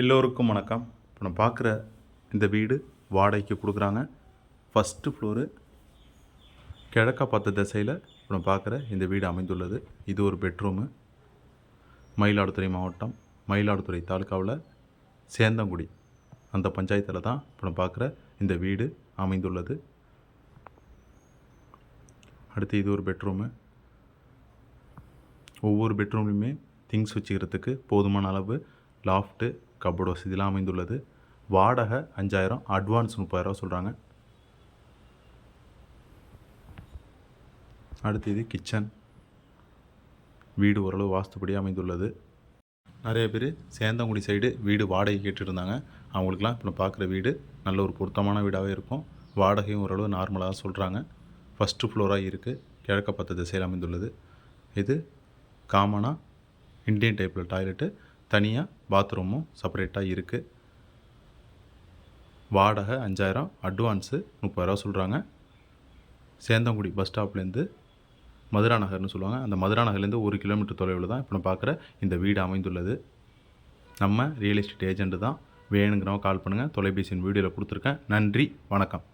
எல்லோருக்கும் வணக்கம். இப்போ நான் பார்க்குற இந்த வீடு வாடகைக்கு கொடுக்குறாங்க. ஃபஸ்ட்டு ஃப்ளோரு கிழக்க பார்த்த திசையில் இப்போ நான் பார்க்குற இந்த வீடு அமைந்துள்ளது. இது ஒரு பெட்ரூமு மயிலாடுதுறை மாவட்டம் மயிலாடுதுறை தாலுக்காவில் சேந்தங்குடி அந்த பஞ்சாயத்தில் தான் இப்போ நான் பார்க்குற இந்த வீடு அமைந்துள்ளது. அடுத்து இது ஒரு பெட்ரூமு ஒவ்வொரு பெட்ரூம்லையுமே திங்ஸ் வச்சுக்கிறதுக்கு போதுமான அளவு லாஃப்ட்டு கபோர்டு வசதியெலாம் அமைந்துள்ளது. வாடகை அஞ்சாயிரம் அட்வான்ஸ் முப்பதாயிரம் சொல்கிறாங்க அடுத்து இது கிச்சன் வீடு ஓரளவு வாஸ்துப்படி அமைந்துள்ளது. நிறைய பேர் சேந்தங்குடி சைடு வீடு வாடகை கேட்டுருந்தாங்க. அவங்களுக்குலாம் இப்போ நான் பார்க்குற வீடு நல்ல ஒரு பொருத்தமான வீடாகவே இருக்கும். வாடகையும் ஓரளவு நார்மலாக தான் சொல்கிறாங்க ஃபஸ்ட்டு ஃப்ளோராக இருக்குது கிழக்க பத்த திசையில் அமைந்துள்ளது. இது காமனாக இந்தியன் டைப்பில் டாய்லெட்டு தனியாக பாத்ரூமும் செப்பரேட்டாக இருக்குது வாடகை அஞ்சாயிரம் அட்வான்ஸு முப்பதாயிரரூவா சொல்கிறாங்க சேந்தங்குடி பஸ் ஸ்டாப்லேருந்து மதுரா நகர்னு சொல்லுவாங்க. அந்த மதுரா நகர்லேருந்து ஒரு கிலோமீட்டர் தொலைவில் தான் இப்போ நான் பார்க்குற இந்த வீடு அமைந்துள்ளது. நம்ம ரியல் எஸ்டேட் ஏஜெண்ட்டு தான். வேணுங்கிறவங்க கால் பண்ணுங்கள் தொலைபேசியின் வீடியோவில் கொடுத்துருக்கேன். நன்றி வணக்கம்.